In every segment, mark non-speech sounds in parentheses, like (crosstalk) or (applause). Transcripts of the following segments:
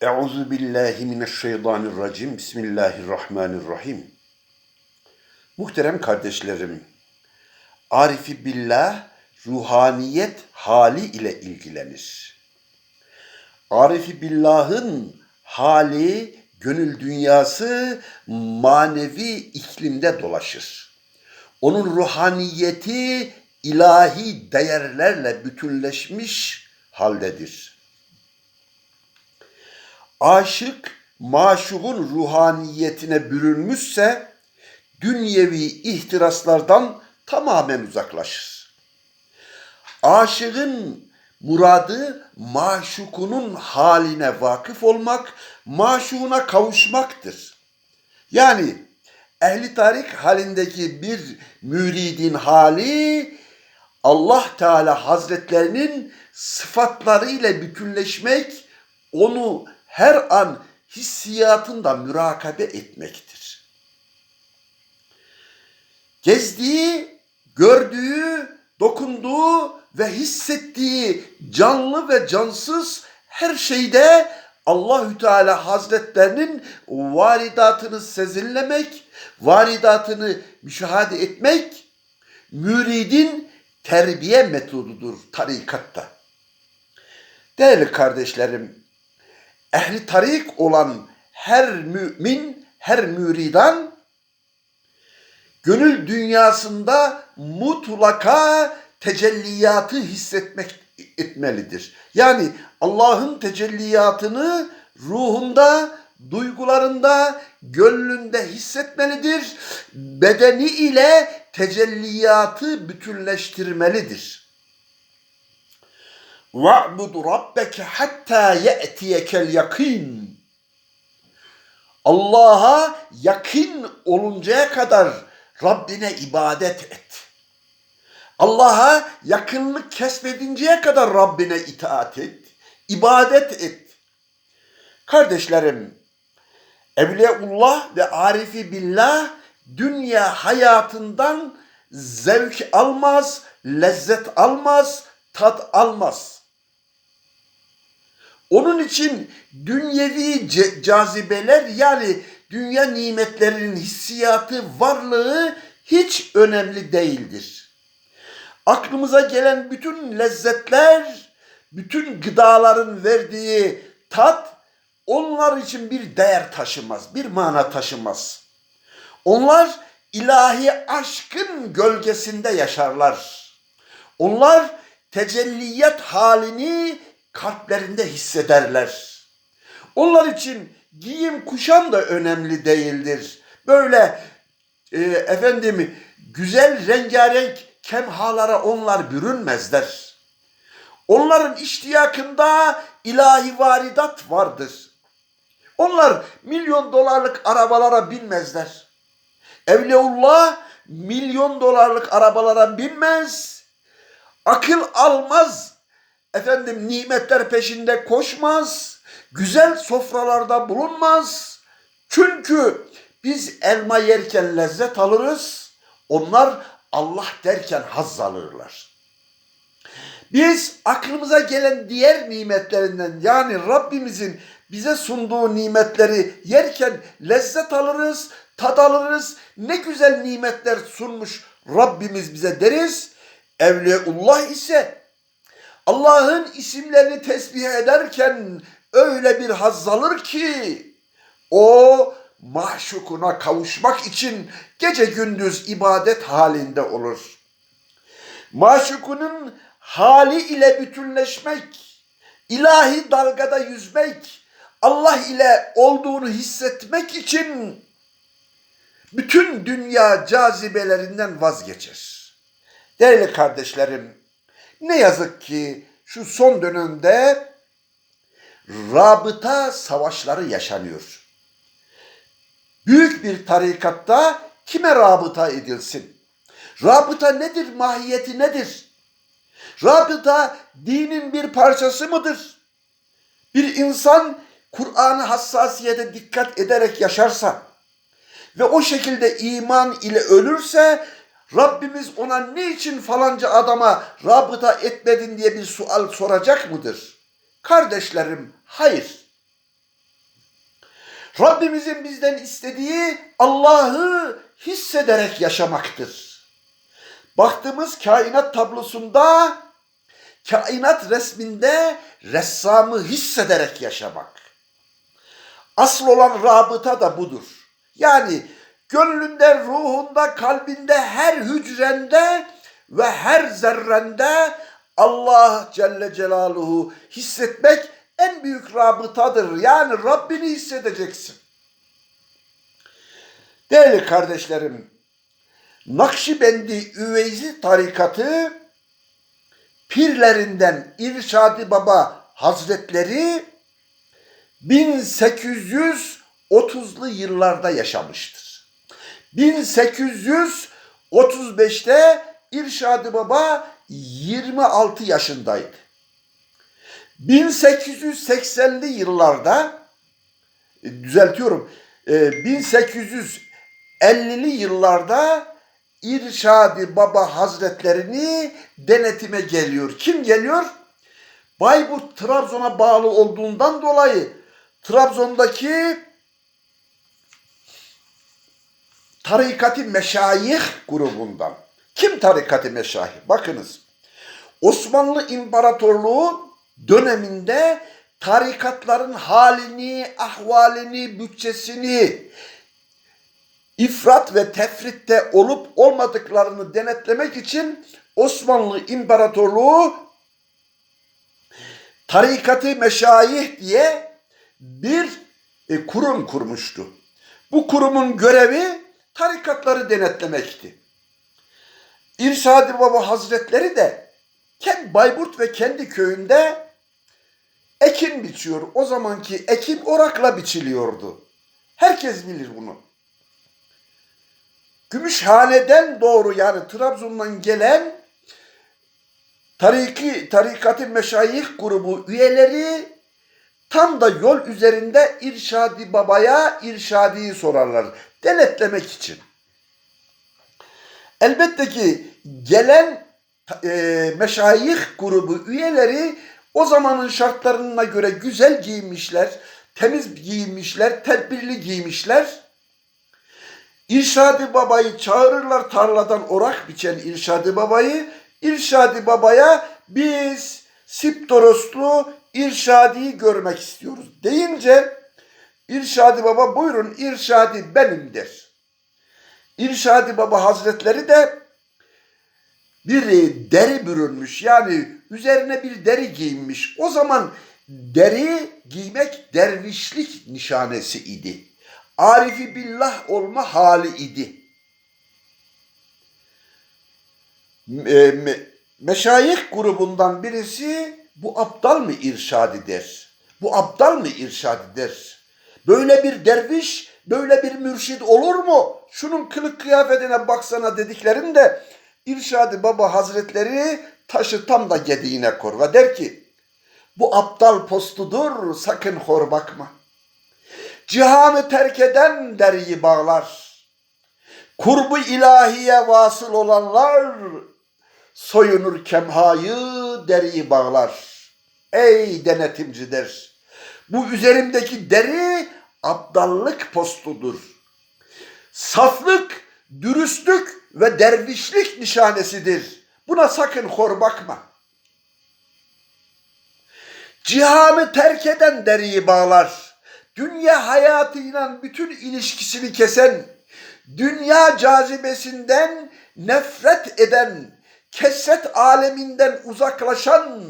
Euzu billahi mineşşeytanirracim. Bismillahirrahmanirrahim. Muhterem kardeşlerim, Arifi billah ruhaniyet hali ile ilgilenir. Arifi billahın hali, gönül dünyası manevi iklimde dolaşır. Onun ruhaniyeti ilahi değerlerle bütünleşmiş haldedir. Aşık maşuğun ruhaniyetine bürünmüşse dünyevi ihtiraslardan tamamen uzaklaşır. Aşığın muradı maşukunun haline vakıf olmak, maşuğuna kavuşmaktır. Yani ehli tarik halindeki bir müridin hali Allah Teala Hazretlerinin sıfatlarıyla bütünleşmek, onu her an hissiyatında mürakabe etmektir. Gezdiği, gördüğü, dokunduğu ve hissettiği canlı ve cansız her şeyde Allahü Teala Hazretlerinin varidatını sezinlemek, varidatını müşahede etmek müridin terbiye metodudur tarikatta. Değerli kardeşlerim, ehli tarik olan her mümin, her müridan gönül dünyasında mutlaka tecelliyatı hissetmek etmelidir. Yani Allah'ın tecelliyatını ruhunda, duygularında, gönlünde hissetmelidir. Bedeni ile tecelliyatı bütünleştirmelidir. وَعْبُدْ رَبَّكَ حَتَّى يَأْتِيَكَ الْيَقِينَ Allah'a yakın oluncaya kadar Rabbine ibadet et. Allah'a yakınlık kesbedinceye kadar Rabbine itaat et, ibadet et. Kardeşlerim, Evliyaullah ve Arifi Billah dünya hayatından zevk almaz, lezzet almaz, tat almaz. Onun için dünyevi cazibeler yani dünya nimetlerinin hissiyatı, varlığı hiç önemli değildir. Aklımıza gelen bütün lezzetler, bütün gıdaların verdiği tat onlar için bir değer taşımaz, bir mana taşımaz. Onlar ilahi aşkın gölgesinde yaşarlar. Onlar tecelliyet halini kalplerinde hissederler. Onlar için giyim kuşam da önemli değildir. Böyle e, efendim güzel rengarenk kemhalara onlar bürünmezler. Onların iştiyakında ilahi varidat vardır. Onlar milyon dolarlık arabalara binmezler. Evliyaullah milyon dolarlık arabalara binmez. Akıl almaz. Efendim nimetler peşinde koşmaz. Güzel sofralarda bulunmaz. Çünkü biz elma yerken lezzet alırız. Onlar Allah derken haz alırlar. Biz aklımıza gelen diğer nimetlerinden yani Rabbimizin bize sunduğu nimetleri yerken lezzet alırız, tad alırız. Ne güzel nimetler sunmuş Rabbimiz bize deriz. Evliyaullah ise Allah'ın isimlerini tesbih ederken öyle bir haz alır ki o mahşukuna kavuşmak için gece gündüz ibadet halinde olur. Maşukunun hali ile bütünleşmek, ilahi dalgada yüzmek, Allah ile olduğunu hissetmek için bütün dünya cazibelerinden vazgeçer. Değerli kardeşlerim, ne yazık ki şu son dönemde rabıta savaşları yaşanıyor. Büyük bir tarikatta kime rabıta edilsin? Rabıta nedir? Mahiyeti nedir? Rabıta dinin bir parçası mıdır? Bir insan Kur'an'ı hassasiyete dikkat ederek yaşarsa ve o şekilde iman ile ölürse Rabbimiz ona niçin falanca adama rabıta etmedin diye bir sual soracak mıdır? Kardeşlerim hayır. Rabbimizin bizden istediği Allah'ı hissederek yaşamaktır. Baktığımız kainat tablosunda, kainat resminde ressamı hissederek yaşamak. Asıl olan rabıta da budur. Yani gönlünde, ruhunda, kalbinde, her hücrende ve her zerrende Allah Celle Celaluhu hissetmek en büyük rabıtadır. Yani Rabbini hissedeceksin. Değerli kardeşlerim, Nakşibendi Üveyzi tarikatı pirlerinden İrşadi Baba Hazretleri 1830'lu yıllarda yaşamıştır. 1835'te İrşadi Baba 26 yaşındaydı. 1880'li yıllarda e, düzeltiyorum e, 1850'li yıllarda İrşadi Baba Hazretlerini denetime geliyor. Kim geliyor? Bayburt Trabzon'a bağlı olduğundan dolayı Trabzon'daki Tarikati Meşayih grubundan. Kim Tarikati Meşayih? Bakınız. Osmanlı İmparatorluğu döneminde tarikatların halini, ahvalini, bütçesini, ifrat ve tefritte olup olmadıklarını denetlemek için Osmanlı İmparatorluğu tarikatı meşayih diye bir e, kurum kurmuştu. Bu kurumun görevi tarikatları denetlemekti. İrşadi Baba Hazretleri de kendi Bayburt ve kendi köyünde ekin biçiyor. O zamanki ekin orakla biçiliyordu. Herkes bilir bunu. Gümüşhane'den doğru yani Trabzon'dan gelen tariki, tarikatı meşayih grubu üyeleri tam da yol üzerinde İrşadi Baba'ya İrşadi'yi sorarlar. Denetlemek için. Elbette ki gelen e, meşayih grubu üyeleri o zamanın şartlarına göre güzel giyinmişler, temiz giyinmişler, tedbirli giymişler. İrşadi Baba'yı çağırırlar tarladan orak biçen İrşadi Baba'yı. İrşadi Baba'ya biz Siptoroslu İrşadi'yi görmek istiyoruz deyince İrşadi Baba buyurun İrşadi benimdir. İrşadi Baba Hazretleri de bir deri bürünmüş yani üzerine bir deri giyinmiş. O zaman deri giymek dervişlik nişanesi idi. Arifi billah olma hali idi. Me, me, meşayih grubundan birisi bu aptal mı irşad eder? Bu aptal mı irşad eder? Böyle bir derviş, böyle bir mürşid olur mu? Şunun kılık kıyafetine baksana dediklerinde İrşadi Baba Hazretleri taşı tam da gediğine kor ve der ki bu aptal postudur sakın hor bakma. Cihanı terk eden deriyi bağlar. Kurbu ilahiye vasıl olanlar soyunur kemhayı deriyi bağlar. Ey denetimcidir! Bu üzerimdeki deri aptallık postudur. Saflık, dürüstlük ve dervişlik nişanesidir. Buna sakın hor bakma. Cihanı terk eden deriyi bağlar. Dünya hayatıyla bütün ilişkisini kesen, dünya cazibesinden nefret eden, kesret aleminden uzaklaşan,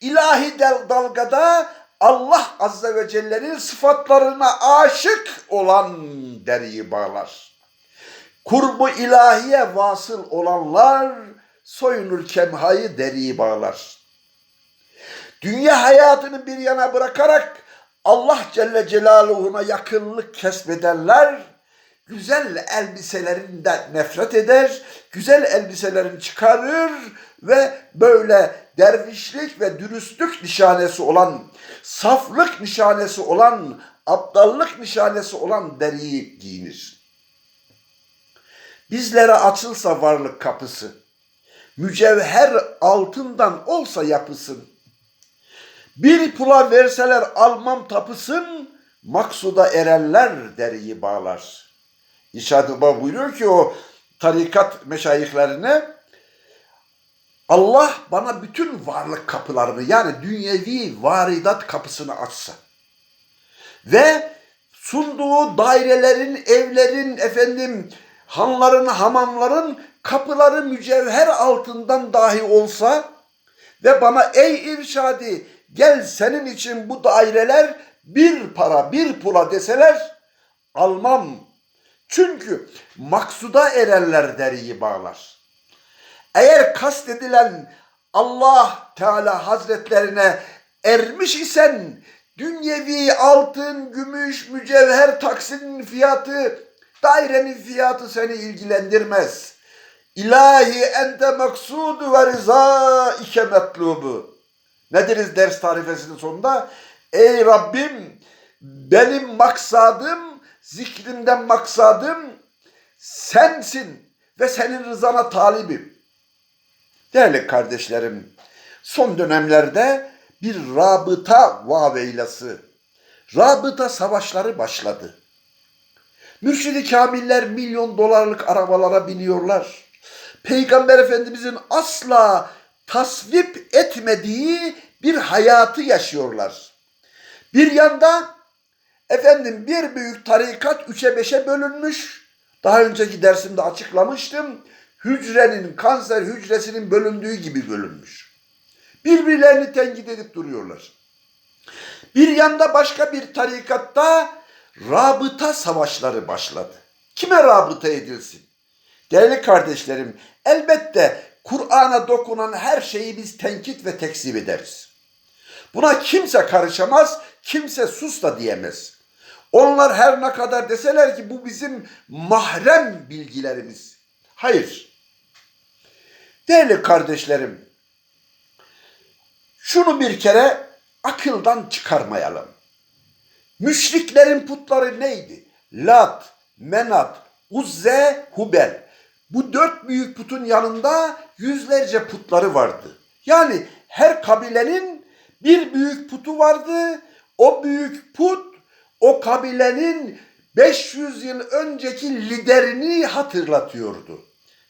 ilahi dalgada Allah Azze ve Celle'nin sıfatlarına aşık olan deriyi bağlar. Kurbu ilahiye vasıl olanlar soyunur kemhayı deriyi bağlar. Dünya hayatını bir yana bırakarak Allah Celle Celaluhu'na yakınlık kesbedenler güzel elbiselerinden nefret eder, güzel elbiselerini çıkarır ve böyle dervişlik ve dürüstlük nişanesi olan, saflık nişanesi olan, aptallık nişanesi olan deriyi giyinir. Bizlere açılsa varlık kapısı, mücevher altından olsa yapısın, bir pula verseler almam tapısın, maksuda erenler deriyi bağlar. İrşad Baba buyuruyor ki o tarikat meşayihlerine Allah bana bütün varlık kapılarını yani dünyevi varidat kapısını açsa ve sunduğu dairelerin, evlerin, efendim hanların, hamamların kapıları mücevher altından dahi olsa ve bana ey irşadi gel senin için bu daireler bir para bir pula deseler almam. Çünkü maksuda erenler deriyi bağlar. Eğer kastedilen Allah Teala Hazretlerine ermiş isen dünyevi altın, gümüş, mücevher taksinin fiyatı, dairenin fiyatı seni ilgilendirmez. İlahi ente maksudu ve rızaike metlubu. Ne ders tarifesinin sonunda? Ey Rabbim benim maksadım, zikrimden maksadım sensin ve senin rızana talibim. Değerli kardeşlerim, son dönemlerde bir rabıta vaveylası, rabıta savaşları başladı. Mürşidi kamiller milyon dolarlık arabalara biniyorlar. Peygamber Efendimizin asla tasvip etmediği bir hayatı yaşıyorlar. Bir yanda efendim bir büyük tarikat üçe beşe bölünmüş. Daha önceki dersimde açıklamıştım. Hücrenin, kanser hücresinin bölündüğü gibi bölünmüş. Birbirlerini tenkit edip duruyorlar. Bir yanda başka bir tarikatta rabıta savaşları başladı. Kime rabıta edilsin? Değerli kardeşlerim, elbette Kur'an'a dokunan her şeyi biz tenkit ve tekzip ederiz. Buna kimse karışamaz, kimse sus da diyemez. Onlar her ne kadar deseler ki bu bizim mahrem bilgilerimiz. Hayır. Değerli kardeşlerim, şunu bir kere akıldan çıkarmayalım. Müşriklerin putları neydi? Lat, Menat, Uzze, Hubel. Bu dört büyük putun yanında yüzlerce putları vardı. Yani her kabilenin bir büyük putu vardı. O büyük put o kabilenin 500 yıl önceki liderini hatırlatıyordu.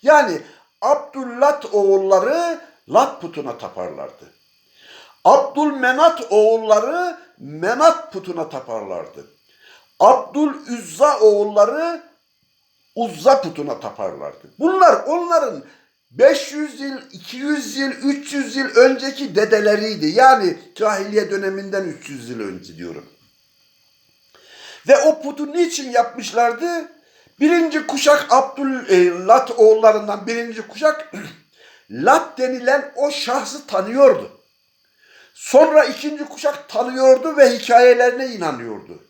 Yani Abdüllat oğulları Lat putuna taparlardı. Abdülmenat oğulları Menat putuna taparlardı. Abdülüzza oğulları Uzza putuna taparlardı. Bunlar onların 500 yıl, 200 yıl, 300 yıl önceki dedeleriydi. Yani cahiliye döneminden 300 yıl önce diyorum. Ve o putu niçin yapmışlardı? Birinci kuşak Abdüllat oğullarından birinci kuşak (clears throat) Lat denilen o şahsı tanıyordu. Sonra ikinci kuşak tanıyordu ve hikayelerine inanıyordu.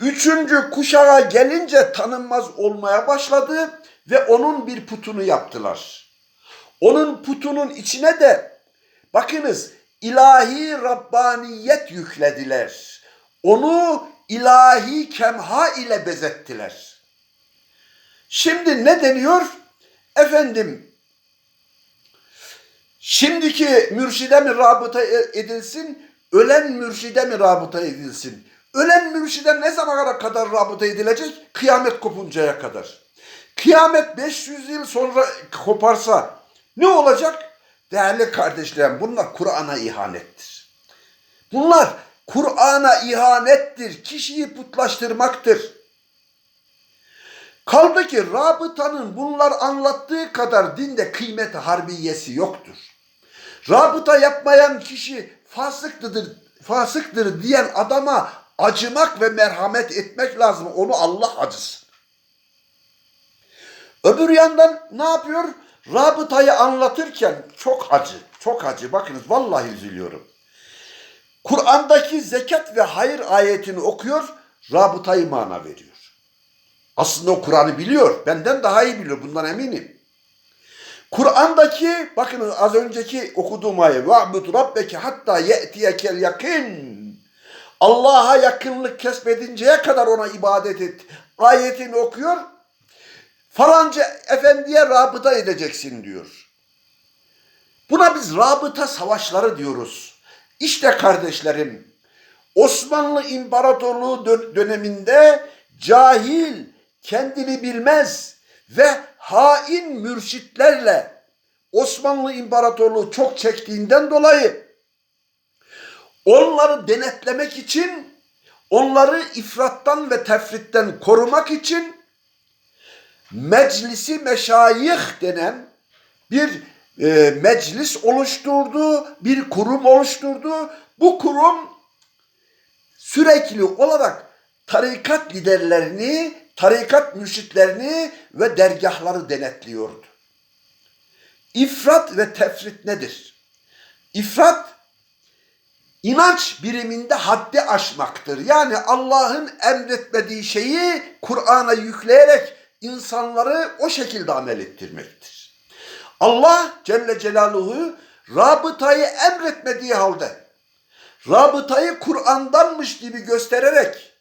Üçüncü kuşağa gelince tanınmaz olmaya başladı ve onun bir putunu yaptılar. Onun putunun içine de bakınız ilahi Rabbaniyet yüklediler. Onu ilahi kemha ile bezettiler. Şimdi ne deniyor? Efendim şimdiki mürşide mi rabıta edilsin, ölen mürşide mi rabıta edilsin? Ölen mürşide ne zamana kadar rabıta edilecek? Kıyamet kopuncaya kadar. Kıyamet 500 yıl sonra koparsa ne olacak? Değerli kardeşlerim bunlar Kur'an'a ihanettir. Bunlar Kur'an'a ihanettir. Kişiyi putlaştırmaktır. Kaldı ki rabıtanın bunlar anlattığı kadar dinde kıymeti harbiyesi yoktur. Rabıta yapmayan kişi fasıktır, fasıktır diyen adama acımak ve merhamet etmek lazım. Onu Allah acısın. Öbür yandan ne yapıyor? Rabıtayı anlatırken çok acı, çok acı. Bakınız vallahi üzülüyorum. Kur'an'daki zekat ve hayır ayetini okuyor, rabıtayı mana veriyor. Aslında o Kur'an'ı biliyor. Benden daha iyi biliyor. Bundan eminim. Kur'an'daki bakın az önceki okuduğum ayet "Ve'bud rabbeke hatta ye'tiyekel yakin." Allah'a yakınlık kesbedinceye kadar ona ibadet et. Ayetini okuyor. Falanca efendiye rabıta edeceksin diyor. Buna biz rabıta savaşları diyoruz. İşte kardeşlerim Osmanlı İmparatorluğu dön- döneminde cahil, kendini bilmez ve hain mürşitlerle Osmanlı İmparatorluğu çok çektiğinden dolayı onları denetlemek için, onları ifrattan ve tefritten korumak için meclisi meşayih denen bir e, meclis oluşturdu, bir kurum oluşturdu. Bu kurum sürekli olarak tarikat liderlerini, tarikat mürşitlerini ve dergahları denetliyordu. İfrat ve tefrit nedir? İfrat inanç biriminde haddi aşmaktır. Yani Allah'ın emretmediği şeyi Kur'an'a yükleyerek insanları o şekilde amel ettirmektir. Allah Celle Celaluhu rabıtayı emretmediği halde rabıtayı Kur'an'danmış gibi göstererek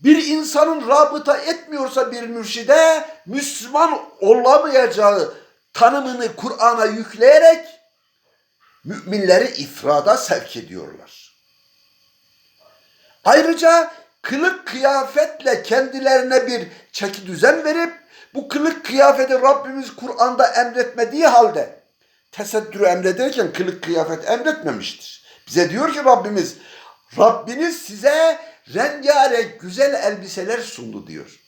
bir insanın rabıta etmiyorsa bir mürşide Müslüman olamayacağı tanımını Kur'an'a yükleyerek müminleri ifrada sevk ediyorlar. Ayrıca kılık kıyafetle kendilerine bir çeki düzen verip bu kılık kıyafeti Rabbimiz Kur'an'da emretmediği halde tesettürü emrederken kılık kıyafet emretmemiştir. Bize diyor ki Rabbimiz Rabbiniz size rengarenk güzel elbiseler sundu diyor.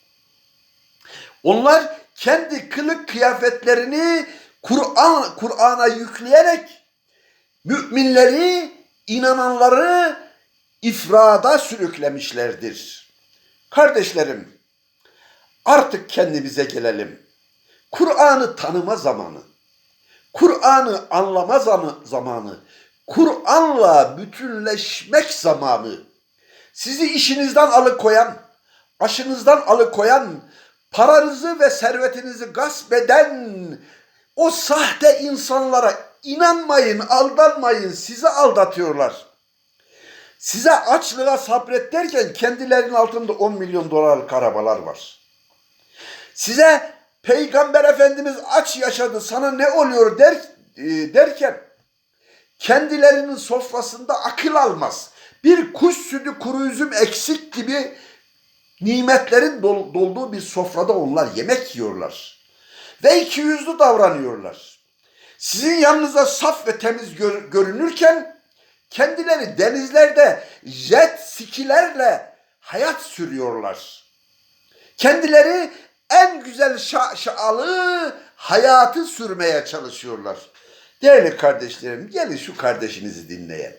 Onlar kendi kılık kıyafetlerini Kur'an Kur'an'a yükleyerek müminleri, inananları ifrada sürüklemişlerdir. Kardeşlerim, artık kendimize gelelim. Kur'an'ı tanıma zamanı, Kur'an'ı anlama zam- zamanı, Kur'an'la bütünleşmek zamanı, sizi işinizden alıkoyan, aşınızdan alıkoyan, paranızı ve servetinizi gasp eden o sahte insanlara inanmayın, aldanmayın, sizi aldatıyorlar. Size açlığa sabret derken kendilerinin altında 10 milyon dolarlık arabalar var. Size Peygamber Efendimiz aç yaşadı sana ne oluyor der, e, derken kendilerinin sofrasında akıl almaz. Bir kuş sütü kuru üzüm eksik gibi nimetlerin dol- dolduğu bir sofrada onlar yemek yiyorlar. Ve iki yüzlü davranıyorlar. Sizin yanınıza saf ve temiz gör- görünürken kendileri denizlerde jet skilerle hayat sürüyorlar. Kendileri en güzel şa- şalı hayatı sürmeye çalışıyorlar. Değerli kardeşlerim gelin şu kardeşinizi dinleyin.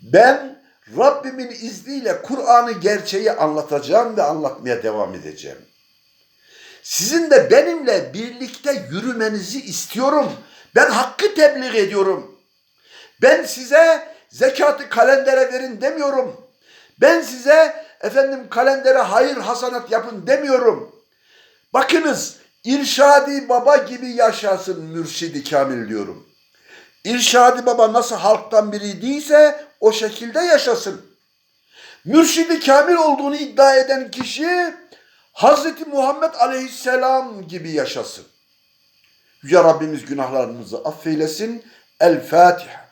Ben Rabbimin izniyle Kur'an'ı gerçeği anlatacağım ve anlatmaya devam edeceğim. Sizin de benimle birlikte yürümenizi istiyorum. Ben hakkı tebliğ ediyorum. Ben size zekatı kalendere verin demiyorum. Ben size efendim kalendere hayır hasanat yapın demiyorum. Bakınız İrşadi Baba gibi yaşasın mürşidi kamil diyorum. İrşadi Baba nasıl halktan biriyse o şekilde yaşasın. Mürşidi kamil olduğunu iddia eden kişi Hazreti Muhammed Aleyhisselam gibi yaşasın. Yüce Rabbimiz günahlarımızı affeylesin. El Fatiha.